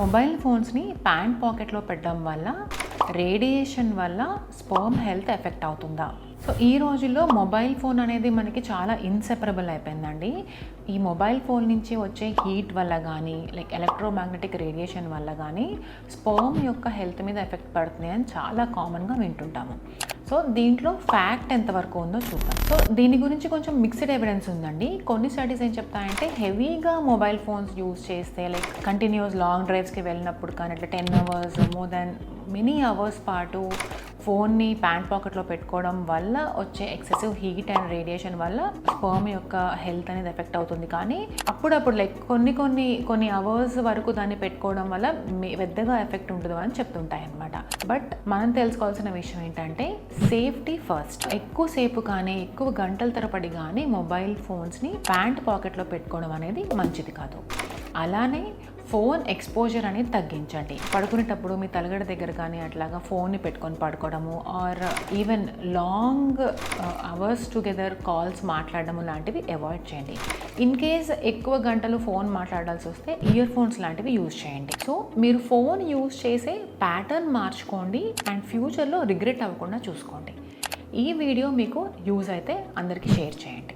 Mobile ఫోన్స్ని pant పాకెట్లో పెట్టడం వల్ల రేడియేషన్ వల్ల స్పర్మ్ హెల్త్ ఎఫెక్ట్ అవుతుందా? సో ఈ రోజుల్లో మొబైల్ ఫోన్ అనేది మనకి చాలా ఇన్సెపరబుల్ అయిపోయిందండి. ఈ మొబైల్ ఫోన్ నుంచి వచ్చే హీట్ వల్ల కానీ లైక్ ఎలక్ట్రోమాగ్నెటిక్ రేడియేషన్ వల్ల కానీ స్పర్మ్ యొక్క హెల్త్ మీద ఎఫెక్ట్ పడుతుంది అని చాలా కామన్గా వింటుంటాము. సో దీంట్లో ఫ్యాక్ట్ ఎంతవరకు ఉందో చూద్దాం. సో దీని గురించి కొంచెం మిక్స్డ్ ఎవిడెన్స్ ఉందండి. కొన్ని స్టడీస్ ఏం చెప్తాయంటే హెవీగా మొబైల్ ఫోన్స్ యూజ్ చేస్తే లైక్ కంటిన్యూస్ లాంగ్ డ్రైవ్స్కి వెళ్ళినప్పుడు కానీ అట్లా ten hours more than many hours పాటు ఫోన్ని ప్యాంట్ పాకెట్లో పెట్టుకోవడం వల్ల వచ్చే ఎక్సెసివ్ హీట్ అండ్ రేడియేషన్ వల్ల స్పర్మ్ యొక్క హెల్త్ అనేది ఎఫెక్ట్ అవుతుంది. కానీ అప్పుడప్పుడు లైక్ కొన్ని కొన్ని కొన్ని అవర్స్ వరకు దాన్ని పెట్టుకోవడం వల్ల మీ- పెద్దగా ఎఫెక్ట్ ఉంటుంది అని చెప్తుంటాయి అనమాట బట్ మనం తెలుసుకోవాల్సిన విషయం ఏంటంటే సేఫ్టీ ఫస్ట్. ఎక్కువసేపు కానీ ఎక్కువ గంటల తరబడి కానీ మొబైల్ ఫోన్స్ని ప్యాంట్ పాకెట్లో పెట్టుకోవడం అనేది మంచిది కాదు. అలానే ఫోన్ ఎక్స్పోజర్ అనేది తగ్గించండి. పడుకునేటప్పుడు మీ తలగడ దగ్గర కానీ అట్లాగా ఫోన్ని పెట్టుకొని పడుకోవడము or even long hours together calls మాట్లాడడము లాంటివి అవాయిడ్ చేయండి. ఇన్ కేస్ ఎక్కువ గంటలు ఫోన్ మాట్లాడాల్సి వస్తే ఇయర్ ఫోన్స్ లాంటివి యూజ్ చేయండి. సో మీరు ఫోన్ యూజ్ చేసే ప్యాటర్న్ మార్చుకోండి అండ్ ఫ్యూచర్లో రిగ్రెట్ అవ్వకుండా చూసుకోండి. ఈ వీడియో మీకు యూజ్ అయితే అందరికీ షేర్ చేయండి.